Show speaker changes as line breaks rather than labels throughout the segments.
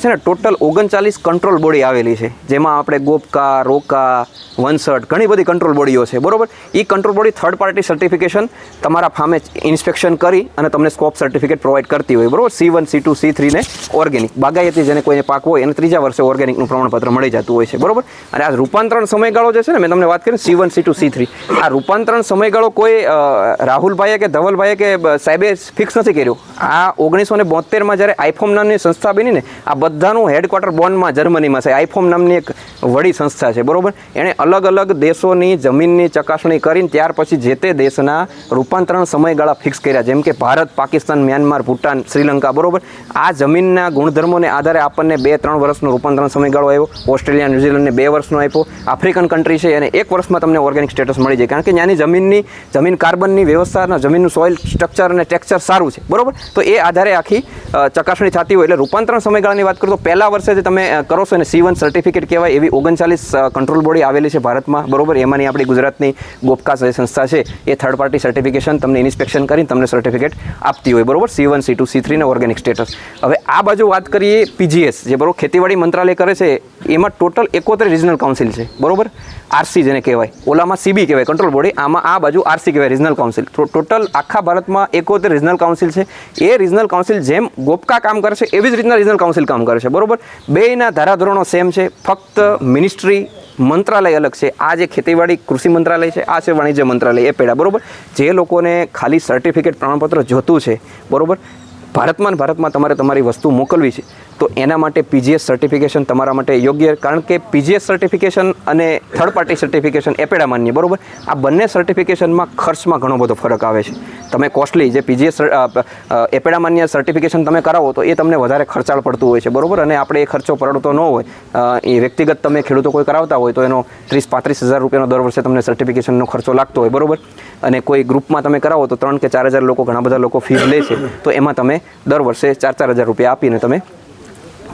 છે ને ટોટલ ઓગણચાલીસ કંટ્રોલ બોડી આવેલી છે. જેમાં આપણે ગોપકા રોકા વનસર્ટ ઘણી બધી કંટ્રોલ બોડીઓ છે, બરોબર? એ control body third party certification તમારા ફાર્મે ઇન્સ્પેક્શન કરી અને તમને સ્કોપ સર્ટિફિકેટ પ્રોવાઈડ કરતી હોય, બરાબર? C one C two C three ને ઓર્ગેનિક બાગાયતી જેને કોઈને પાક હોય, એને ત્રીજા વર્ષે ઓર્ગેનિકનું પ્રમાણપત્ર મળી જતું હોય છે, બરોબર? અને આ રૂપાંતરણ સમયગાળો જે છે ને, મેં તમને વાત કરી C one C two C three આ રૂપાંતરણ સમયગાળો કોઈ રાહુલભાઈએ કે ધવલભાઈએ કે સાહેબે ફિક્સ નથી કર્યું? આ ઓગણીસો ને બોતેરમાં જ્યારે આઈફોમ નામની સંસ્થા બની ને, આ બધાનું હેડક્વાર્ટર બોન્ડમાં જર્મનીમાં છે. આઈફોમ નામની એક વડી સંસ્થા છે, બરાબર? એણે અલગ અલગ દેશોની જમીનની ચકાસણી કરીને ત્યાર પછી જે તે દેશના રૂપાંતરણ સમયગાળા ફિક્સ કર્યા, જેમ કે ભારત, પાકિસ્તાન, મ્યાનમાર, ભૂટાન, શ્રીલંકા, બરોબર? આ જમીનના ગુણધર્મોને આધારે આપણને બે ત્રણ વર્ષનો રૂપાંતરણ સમયગાળો આવ્યો ઓસ્ટ્રેલિયા, ન્યુઝીલેન્ડને બે વર્ષનો આપ્યો આફ્રિકન કન્ટ્રી છે અને એક વર્ષમાં તમને ઓર્ગેનિક સ્ટેટસ મળી જાય. કારણ કે ત્યાંની જમીનની, જમીન કાર્બનની વ્યવસ્થા જમીનનું સોઇલ સ્ટ્રક્ચર અને ટેક્સચર સારું છે, બરોબર? તો એ આધારે આખી ચકાસણી થતી હોય એટલે રૂપાંતરણ સમયગાળાની વાત કરું તો પહેલા વર્ષે જે તમે કરો છો અને સી વન સર્ટિફિકેટ કહેવાય એવી ઓગણચાલીસ કંટ્રોલ બોડી આવેલી છે ભારતમાં. બરોબર? એમાંની આપણી ગુજરાતની ગોપકાસ જે સંસ્થા છે, એ થર્ડ પાર્ટી સર્ટિફિકેશન તમને ઇન્સ્પેક્શન કરીને તમને સર્ટિફિકેટ આપતી હોય. બરોબર? C one C two C three ને ઓર્ગેનિક સ્ટેટસ હવે આ બાજુ વાત કરીએ પીજીએસ જે બરોબર ખેતીવાડી મંત્રાલય કરે છે, એમાં ટોટલ એકોતેર રિજનલ કાઉન્સિલ છે. બરોબર? આરસી જેને કહેવાય. ઓલામાં સીબી કહેવાય કંટ્રોલ બોડી આમાં આ બાજુ આરસી કહેવાય રિજનલ કાઉન્સિલ ટોટલ આખા ભારતમાં એકોતેર રિજનલ કાઉન્સિલ છે. એ રિજનલ કાઉન્સિલ જેમ ગોપકા કામ કરે છે એવી જ રીતના રિજનલ કાઉન્સિલ કામ કરે છે. બરોબર? બેયના ધારાધોરણો સેમ છે. ફક્ત મિનિસ્ટ્રી મંત્રાલય અલગ છે. આ જે ખેતીવાડી કૃષિ મંત્રાલય છે, આ છે વાણિજ્ય મંત્રાલય, એ પેડા બરાબર? જે લોકોને ખાલી સર્ટિફિકેટ પ્રમાણપત્ર જોતું છે, બરોબર? ભારતમાં ભારતમાં તમારે તમારી વસ્તુ મોકલવી છે, તો એના માટે પીજીએસ સર્ટિફિકેશન તમારા માટે યોગ્ય કારણ કે પીજીએસ સર્ટિફિકેશન અને થર્ડ પાર્ટી સર્ટિફિકેશન એપેડા માન્ય, બરાબર? આ બંને સર્ટિફિકેશનમાં ખર્ચમાં ઘણો બધો ફરક આવે છે. તમે કોસ્ટલી જે પીજીએસ એપેડા માન્ય સર્ટિફિકેશન તમે કરાવો, તો એ તમને વધારે ખર્ચાળ પડતું હોય છે, બરોબર? અને આપણે એ ખર્ચો પરડતો ન હોય એ વ્યક્તિગત તમે ખેડૂતો કોઈ કરાવતા હોય, તો એનો ત્રીસ, પાંત્રીસ હજાર રૂપિયાનો દર વર્ષે તમને સર્ટિફિકેશનનો ખર્ચો લાગતો હોય, બરાબર? અને કોઈ ગ્રુપમાં તમે કરાવો, તો ત્રણ કે ચાર હજાર લોકો, ઘણા બધા લોકો ફીસ લે છે. તો એમાં તમે દર વર્ષે ચાર ચાર હજાર રૂપિયા આપીને તમે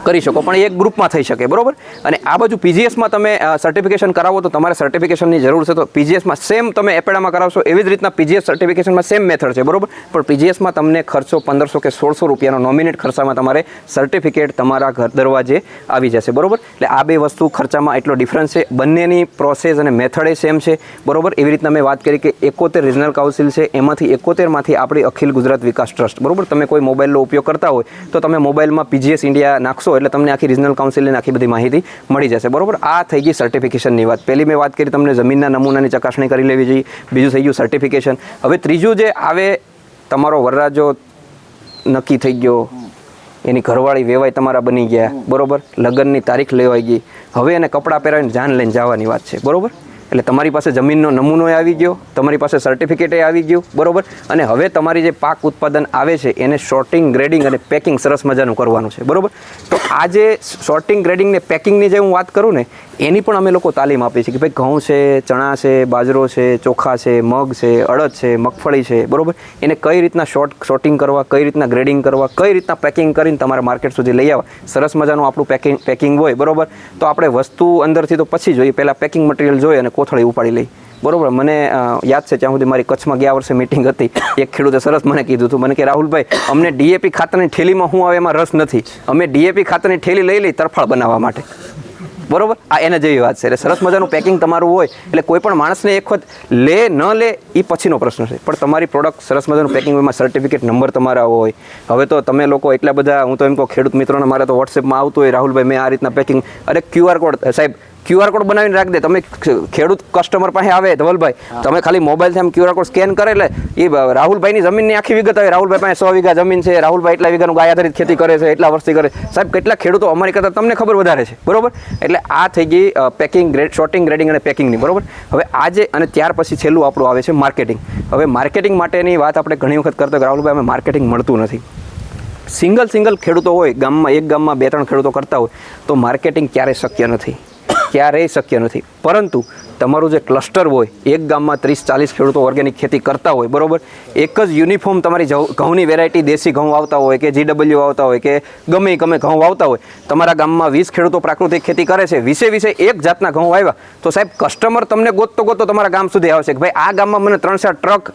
કરી શકો, પણ એક ગ્રુપમાં થઈ શકે, બરાબર? અને આ બાજુ પીજીએસમાં તમે સર્ટિફિકેશન કરાવો તો તમારે સર્ટિફિકેશનની જરૂર છે, તો પીજીએસમાં સેમ તમે એપેડામાં કરાવશો, એવી જ રીતના પીજીએસ સર્ટિફિકેશનમાં સેમ મેથડ છે, બરોબર? પણ પીજીએસમાં તમને ખર્ચો પંદરસો કે સોળસો રૂપિયાનો નોમિનેટ ખર્ચામાં તમારે સર્ટિફિકેટ તમારા ઘર દરવાજે આવી જશે, બરાબર? એટલે આ બે વસ્તુ ખર્ચામાં એટલો ડિફરન્સ છે. બંનેની પ્રોસેસ અને મેથડ સેમ છે, બરોબર? એવી રીતના મેં વાત કરી કે એકોતેર રિજનલ કાઉન્સિલ છે, એમાંથી એકોતેરમાંથી આપણી અખિલ ગુજરાત વિકાસ ટ્રસ્ટ બરોબર? તમે કોઈ મોબાઈલનો ઉપયોગ કરતા હોય, તો તમે મોબાઈલમાં પીજીએસ ઇન્ડિયા નાખશો એટલે તમને આખી રિજનલ કાઉન્સિલની આખી બધી માહિતી મળી જશે. બરોબર? આ થઈ ગઈ સર્ટિફિકેશનની વાત. પહેલી મેં વાત કરી તમને જમીનના નમૂનાની ચકાસણી કરી લેવી જોઈએ. બીજું થઈ ગયું સર્ટિફિકેશન હવે ત્રીજું જે આવે, તમારો વરરાજો નક્કી થઈ ગયો. એની ઘરવાળી વેવાય તમારા બની ગયા. બરોબર? લગ્નની તારીખ લેવાઈ ગઈ. હવે એને કપડાં પહેરાવીને જાન લઈને જવાની વાત છે. બરોબર? એટલે તમારી પાસે જમીનનો નમૂનો આવી ગયો, તમારી પાસે સર્ટિફિકેટ આવી ગયું, બરોબર? અને હવે તમારી જે પાક ઉત્પાદન આવે છે, એને શોર્ટિંગ ગ્રેડિંગ અને પેકિંગ સરસ મજાનું કરવાનું છે, બરાબર? તો આ જે શોર્ટિંગ ગ્રેડિંગ ને પેકિંગની જે હું વાત કરું ને એની પણ અમે લોકો તાલીમ આપીએ છીએ કે ભાઈ ઘઉં છે, ચણા છે, બાજરો છે, ચોખા છે, મગ છે, અડદ છે, મગફળી છે, બરાબર? એને કઈ રીતના શોર્ટ શોર્ટિંગ કરવા, કઈ રીતના ગ્રેડિંગ કરવા, કઈ રીતના પેકિંગ કરીને તમારે માર્કેટ સુધી લઈ આવવા? સરસ મજાનું આપણું પેકિંગ પેકિંગ હોય, બરાબર? તો આપણે વસ્તુ અંદરથી તો પછી જોઈએ, પહેલાં પેકિંગ મટીરિયલ જોઈએ અને કોથળી ઉપાડી લઈ બરોબર? મને યાદ છે ત્યાં સુધી મારી કચ્છમાં ગયા વર્ષે મિટિંગ હતી. એક ખેડૂતે સરસ મને કીધું હતું. મને કે, રાહુલભાઈ, અમને ડીએપી ખાતરની ઠેલીમાં હું આવે એમાં રસ નથી. અમે ડીએપી ખાતરની ઠેલી લઈ લઈ તરફાળ બનાવવા માટે. બરોબર? આ એને જેવી વાત છે. એટલે સરસ મજાનું પેકિંગ તમારું હોય, એટલે કોઈ પણ માણસને એક વખત લે, ન લે એ પછીનો પ્રશ્ન છે. પણ તમારી પ્રોડક્ટ સરસ મજાનું પેકિંગ એમાં સર્ટિફિકેટ નંબર તમારા હોય. હવે તો તમે લોકો એટલા બધા, હું તો એમ કહું, ખેડૂત મિત્રોને મારે તો વોટ્સએપમાં આવતું હોય, રાહુલભાઈ મેં આ રીતના પેકિંગ અરે ક્યુઆર કોડ સાહેબ ક્યુઆર કોડ બનાવીને રાખી દે. તમે ખેડૂત કસ્ટમર પાસે આવે ધવલભાઈ તમે ખાલી મોબાઈલથી આમ ક્યુઆર કોડ સ્કેન કરે એટલે એ રાહુલભાઈની જમીનની આખી વિગત આવે. રાહુલભાઈ પાસે સો વીઘા જમીન છે રાહુલભાઈ એટલા વીઘાનું ગાય આધારિત ખેતી કરે છે એટલા વર્ષથી કરે સાહેબ કેટલા ખેડૂતો અમારી કરતાં તમને ખબર વધારે છે બરોબર? એટલે આ થઈ ગઈ પેકિંગ ગ્રેડ શોર્ટિંગ ગ્રેડિંગ અને પેકિંગની બરોબર? હવે આજે અને ત્યાર પછી છેલ્લું આપણું આવે છે માર્કેટિંગ હવે માર્કેટિંગ માટેની વાત આપણે ઘણી વખત કરતા રાહુલભાઈ અમે માર્કેટિંગ મળતું નથી. સિંગલ સિંગલ ખેડૂતો હોય ગામમાં એક ગામમાં બે ત્રણ ખેડૂતો કરતા હોય તો માર્કેટિંગ ક્યારેય શક્ય નથી. ક્યારેય શક્ય નથી. પરંતુ તમારું જે ક્લસ્ટર હોય, એક ગામમાં ત્રીસ, ચાલીસ ખેડૂતો ઓર્ગેનિક ખેતી કરતા હોય, બરાબર? એક જ યુનિફોર્મ તમારી ઘઉંની વેરાયટી દેશી ઘઉં આવતા હોય કે જીડબલ્યુ આવતા હોય કે ગમે ગમે ઘઉં આવતા હોય, તમારા ગામમાં વીસ ખેડૂતો પ્રાકૃતિક ખેતી કરે છે વીસે વીસે એક જાતના ઘઉં આવ્યા, તો સાહેબ કસ્ટમર તમને ગોતતો ગોતતો તમારા ગામ સુધી આવશે કે ભાઈ, આ ગામમાં મને ત્રણ ચાર ટ્રક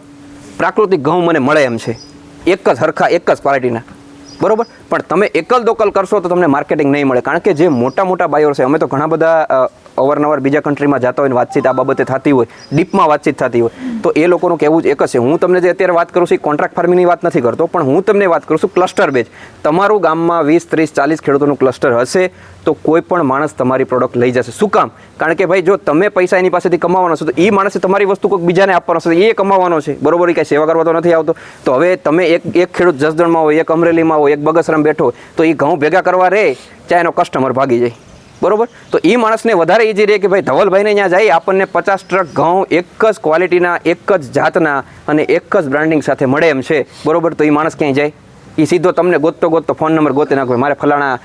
પ્રાકૃતિક ઘઉં મને મળે એમ છે. એક જ હરખા, એક જ ક્વોલિટીના બરોબર? પણ તમે એકલ દોકલ કરશો તો તમને માર્કેટિંગ નહીં મળે. કારણ કે જે મોટા મોટા બાયર છે, અમે તો ઘણા બધા અવારનવાર બીજા કન્ટ્રીમાં જતા હોય ને વાતચીત આ બાબતે થતી હોય, ડીપમાં વાતચીત થતી હોય, તો એ લોકોનું કહેવું જ એક જ છે. હું તમને જે અત્યારે વાત કરું છું, એ કોન્ટ્રાક્ટ ફાર્મિંગની વાત નથી કરતો, પણ હું તમને વાત કરું છું ક્લસ્ટર બેચ તમારું ગામમાં વીસ, ત્રીસ, ચાલીસ ખેડૂતોનું ક્લસ્ટર હશે, તો કોઈ પણ માણસ તમારી પ્રોડક્ટ લઈ જશે. શું કામ? કારણ કે ભાઈ, જો તમે પૈસા એની પાસેથી કમાવાનો છો, તો એ માણસે તમારી વસ્તુ કોઈક બીજાને આપવાનો છે એ કમાવાનો છે. બરોબર, એ કાંઈ સેવા કરવા તો નથી આવતો. તો હવે તમે એક એક ખેડૂત જસદણમાં હોય, એક અમરેલીમાં હોય, એક બગસરામ બેઠો તો એ ઘઉં ભેગા કરવા રહે ચાહે એનો કસ્ટમર ભાગી જાય. બરોબર? તો એ માણસને વધારે ઈજી રહે કે ભાઈ ધવલભાઈને ત્યાં જાય, આપણને પચાસ ટ્રક ઘઉં એક જ ક્વોલિટીના એક જ જાતના અને એક જ બ્રાન્ડિંગ સાથે મળે એમ છે. બરોબર? તો એ માણસ ક્યાંય જાય? એ સીધો તમને ગોતતો ગોતતો ફોન નંબર ગોતી નાખો મારે ફલાણા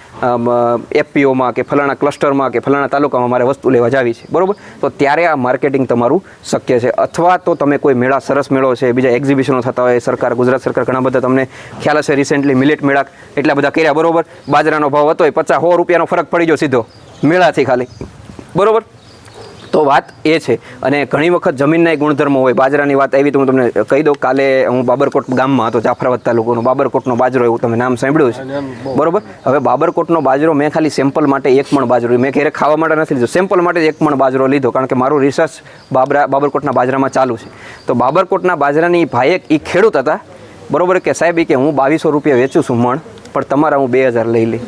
એફપીઓમાં કે ફલાણા ક્લસ્ટરમાં કે ફલાણા તાલુકામાં મારે વસ્તુ લેવા જાવી છે. બરોબર? તો ત્યારે આ માર્કેટિંગ તમારું શક્ય છે. અથવા તો તમે કોઈ મેળા સરસ મેળો છે, બીજા એક્ઝિબિશનો થતા હોય, સરકાર, ગુજરાત સરકાર ઘણા બધા તમને ખ્યાલ હશે રિસેન્ટલી મિલેટ મેળા એટલા બધા કર્યા. બરોબર? બાજરાનો ભાવ હતો એ પચાસ સો રૂપિયાનો ફરક પડી ગયો સીધો. મેળાથી ખાલી. બરોબર? તો વાત એ છે. અને ઘણી વખત જમીનના ગુણધર્મો હોય બાજરાની વાત આવી તો હું તમને કહી દઉં કાલે હું બાબરકોટ ગામમાં હતો જાફરાબાદ તાલુકાનો બાબરકોટનો બાજરો એવું તમે નામ સાંભળ્યું છે બરોબર? હવે બાબરકોટનો બાજરો મેં ખાલી સેમ્પલ માટે એક પણ બાજરો મેં ક્યારેય ખાવા માટે નથી લીધો સેમ્પલ માટે એક પણ બાજરો લીધો કારણ કે મારું રિસર્ચ બાબરા બાબરકોટના બાજરામાં ચાલુ છે. તો બાબરકોટના બાજરાની ભાઈ એ ખેડૂત હતા. બરોબર કે સાહેબ એ કે હું બાવીસો રૂપિયા વેચું છું મણ પણ તમારા હું બે હજાર લઈ લઈ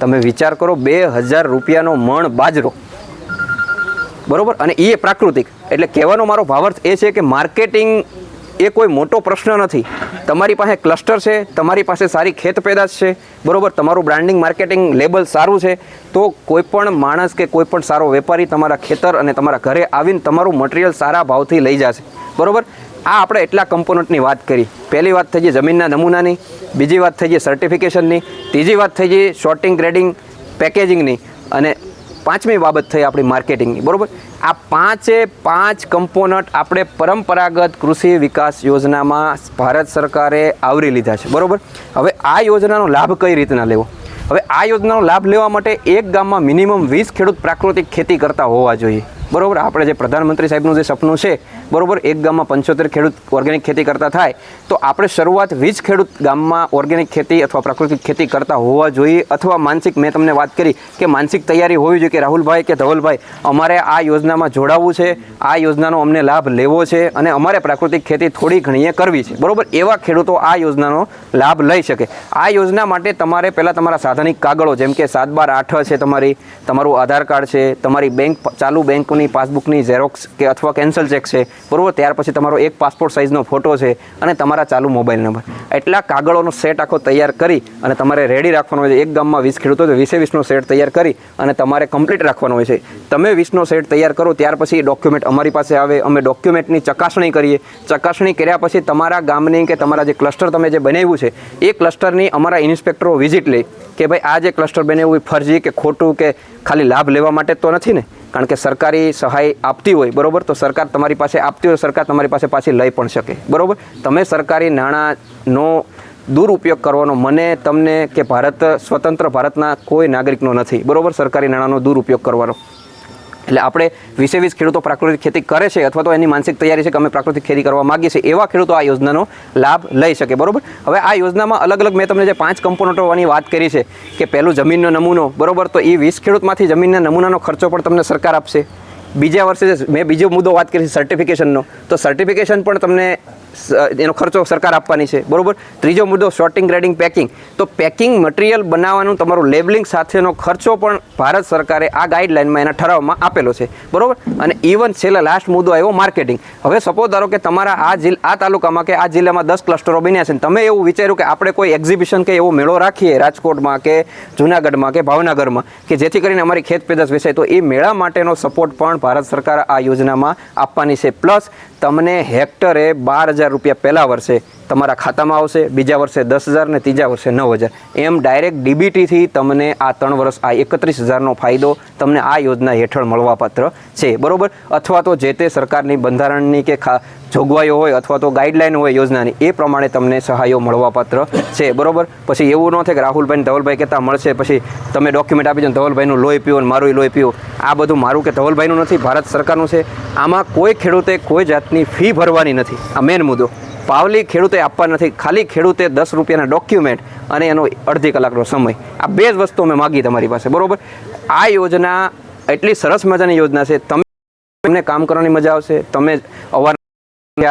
તમે વિચાર કરો બે હજાર રૂપિયાનો મણ બાજરો. બરોબર? અને એ પ્રાકૃતિક. એટલે કહેવાનો મારો ભાવાર્થ એ છે કે માર્કેટિંગ એ કોઈ મોટો પ્રશ્ન નથી. તમારી પાસે ક્લસ્ટર છે, તમારી પાસે સારી ખેત પેદાશ છે, બરાબર? તમારું બ્રાન્ડિંગ, માર્કેટિંગ લેબલ સારું છે, તો કોઈપણ માણસ કે કોઈપણ સારો વેપારી તમારા ખેતર અને તમારા ઘરે આવીને તમારું મટીરિયલ સારા ભાવથી લઈ જશે. બરાબર? આ આપણે એટલા કમ્પોનન્ટની વાત કરી. પહેલી વાત થઈ ગઈ જમીનના નમૂનાની, બીજી વાત થઈ ગઈ સર્ટિફિકેશનની ત્રીજી વાત થઈ ગઈ શોર્ટિંગ ગ્રેડિંગ પેકેજિંગની અને પાંચમી બાબત થઈ આપણી માર્કેટિંગની, બરોબર? આ પાંચે પાંચ કમ્પોનન્ટ આપણે પરંપરાગત કૃષિ વિકાસ યોજનામાં ભારત સરકારે આવરી લીધા છે, બરોબર? હવે આ યોજનાનો લાભ કઈ રીતના લેવો? હવે આ યોજનાનો લાભ લેવા માટે એક ગામમાં મિનિમમ વીસ ખેડૂત પ્રાકૃતિક ખેતી કરતા હોવા જોઈએ, બરોબર? આપણે જે પ્રધાનમંત્રી સાહેબનું જે સપનું છે બરોબર? એક ગામમાં પંચોતેર ખેડૂત ઓર્ગેનિક ખેતી કરતા થાય, તો આપણે શરૂઆત વીજ ખેડૂત ગામમાં ઓર્ગેનિક ખેતી અથવા પ્રાકૃતિક ખેતી કરતા હોવા જોઈએ. અથવા માનસિક, મેં તમને વાત કરી કે માનસિક તૈયારી હોવી જોઈએ કે રાહુલભાઈ કે ધવલભાઈ, અમારે આ યોજનામાં જોડાવવું છે, આ યોજનાનો અમને લાભ લેવો છે અને અમારે પ્રાકૃતિક ખેતી થોડી ઘણીએ કરવી છે. બરાબર? એવા ખેડૂતો આ યોજનાનો લાભ લઈ શકે. આ યોજના માટે તમારે પહેલાં તમારા સાધનિક કાગળો, જેમ કે સાત બાર આઠ છે તમારી, તમારું આધાર કાર્ડ છે, તમારી બેંક, ચાલુ બેંકની પાસબુકની ઝેરોક્સ કે અથવા કેન્સલ ચેક છે બરોબર? ત્યાર પછી તમારો એક પાસપોર્ટ સાઇઝનો ફોટો છે અને તમારા ચાલુ મોબાઈલ નંબર એટલા કાગળોનો સેટ આખો તૈયાર કરી અને તમારે રેડી રાખવાનો હોય છે. એક ગામમાં વીસ ખેડૂતો તો વીસે વીસનો સેટ તૈયાર કરી અને તમારે કમ્પ્લીટ રાખવાનો હોય છે. તમે વીસનો સેટ તૈયાર કરો, ત્યાર પછી એ ડોક્યુમેન્ટ અમારી પાસે આવે. અમે ડોક્યુમેન્ટની ચકાસણી કરીએ. ચકાસણી કર્યા પછી તમારા ગામની કે તમારા જે ક્લસ્ટર તમે જે બનાવ્યું છે, એ ક્લસ્ટરની અમારા ઇન્સ્પેક્ટરો વિઝિટ લે કે ભાઈ આ જે ક્લસ્ટર બનાવ્યું એ ફરજી કે ખોટું કે ખાલી લાભ લેવા માટે તો નથી ને? કારણ કે સરકારી સહાય આપતી હોય, બરોબર? તો સરકાર તમારી પાસે આપતી હોય સરકાર તમારી પાસે પાછી લઈ પણ શકે. બરોબર? તમે સરકારી નાણાંનો દુરુપયોગ કરવાનો, મને, તમને કે ભારત, સ્વતંત્ર ભારતના કોઈ નાગરિકનો નથી. બરાબર? સરકારી નાણાંનો દુરુપયોગ કરવાનો. એટલે આપણે વિશે વીસ ખેડૂતો પ્રાકૃતિક ખેતી કરે છે અથવા તો એની માનસિક તૈયારી છે કે અમે પ્રાકૃતિક ખેતી કરવા માગીએ છીએ, એવા ખેડૂતો આ યોજનાનો લાભ લઈ શકે, બરોબર? હવે આ યોજનામાં અલગ અલગ મેં તમને જે પાંચ કમ્પોનન્ટોની વાત કરી છે કે પહેલું જમીનનો નમૂનો, બરોબર? તો એ વીસ ખેડૂતમાંથી જમીનના નમૂનાનો ખર્ચો પણ તમને સરકાર આપશે. બીજા વર્ષે મેં બીજો મુદ્દો વાત કરી છે સર્ટિફિકેશનનો તો સર્ટિફિકેશન પણ તમને એનો ખર્ચો સરકાર આપવાની છે, બરોબર? ત્રીજો મુદ્દો શોર્ટિંગ ગ્રેડિંગ પેકિંગ તો પેકિંગ મટીરિયલ બનાવવાનું તમારું લેબલિંગ સાથેનો ખર્ચો પણ ભારત સરકારે આ ગાઈડલાઇનમાં એના ઠરાવમાં આપેલો છે, બરોબર? અને ઇવન છેલ્લા લાસ્ટ મુદ્દો આવ્યો માર્કેટિંગ હવે સપોઝ ધારો કે તમારા આ જિલ્લા આ તાલુકામાં કે આ જિલ્લામાં દસ ક્લસ્ટરો બન્યા છે તમે એવું વિચાર્યું કે આપણે કોઈ એક્ઝિબિશન કે એવો મેળો રાખીએ, રાજકોટમાં કે જુનાગઢમાં કે ભાવનગરમાં, કે જેથી કરીને અમારી ખેત પેદાશ વેચાય, તો એ મેળા માટેનો સપોર્ટ પણ ભારત સરકાર આ યોજનામાં આપવાની છે. પ્લસ તમને હેક્ટરે બાર હજાર રૂપિયા પહેલાં વર્ષે તમારા ખાતામાં આવશે, બીજા વર્ષે દસ હજાર ને ત્રીજા વર્ષે નવ હજાર. એમ ડાયરેક્ટ ડીબીટીથી તમને આ ત્રણ વર્ષ, આ એકત્રીસ હજારનો ફાયદો તમને આ યોજના હેઠળ મળવાપાત્ર છે. બરોબર? અથવા તો જે તે સરકારની બંધારણની કે ખા, જોગવાઈઓ હોય અથવા તો ગાઈડલાઈન હોય યોજનાની, એ પ્રમાણે તમને સહાયો મળવાપાત્ર છે. બરોબર? પછી એવું ન થાય કે રાહુલભાઈ ધવલભાઈ કહેતા મળશે, પછી તમે ડોક્યુમેન્ટ આપી દો ધવલભાઈનું લોહી પીવો ને મારું લોહી પીવો. આ બધું મારું કે ધવલભાઈનું નથી, ભારત સરકારનું છે. આમાં કોઈ ખેડૂતે કોઈ જાતની ફી ભરવાની નથી. આ મેન મુદ્દો. પાવલી ખેડૂતે આપવા નથી. ખાલી ખેડૂતે દસ રૂપિયાના ડોક્યુમેન્ટ અને એનો અડધી કલાકનો સમય. આ બે જ વસ્તુ અમે માગી તમારી પાસે. બરોબર? આ યોજના એટલી સરસ મજાની યોજના છે. તમે તમને કામ કરવાની મજા આવશે. તમે અવાર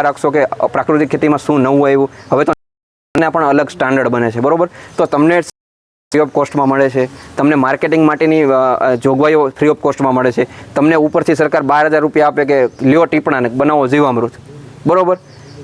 રાખશો કે પ્રાકૃતિક ખેતીમાં શું નવું આવ્યું. હવે તો પણ અલગ સ્ટાન્ડર્ડ બને છે. બરોબર? તો તમને ફ્રી ઓફ કોસ્ટમાં મળે છે. તમને માર્કેટિંગ માટેની જોગવાઈઓ ફ્રી ઓફ કોસ્ટમાં મળે છે. તમને ઉપરથી સરકાર બાર હજાર રૂપિયા આપે કે લ્યો ટીપણાને, બનાવો જીવામૃત. બરોબર?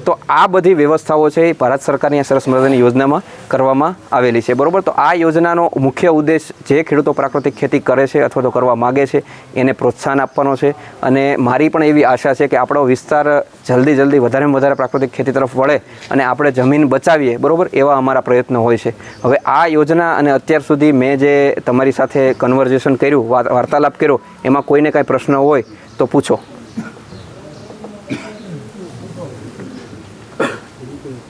તો આ બધી વ્યવસ્થાઓ છે એ ભારત સરકારની આ સરસ મજાની યોજનામાં કરવામાં આવેલી છે. બરાબર? તો આ યોજનાનો મુખ્ય ઉદ્દેશ જે ખેડૂતો પ્રાકૃતિક ખેતી કરે છે અથવા તો કરવા માગે છે, એને પ્રોત્સાહન આપવાનો છે. અને મારી પણ એવી આશા છે કે આપણો વિસ્તાર જલ્દી જલ્દી વધારેમાં વધારે પ્રાકૃતિક ખેતી તરફ વળે અને આપણે જમીન બચાવીએ. બરાબર? એવા અમારા પ્રયત્નો હોય છે. હવે આ યોજના અને અત્યાર સુધી મેં જે તમારી સાથે કન્વર્ઝેશન કર્યું વાર્તાલાપ કર્યો, એમાં કોઈને કાંઈ પ્રશ્ન હોય તો પૂછો.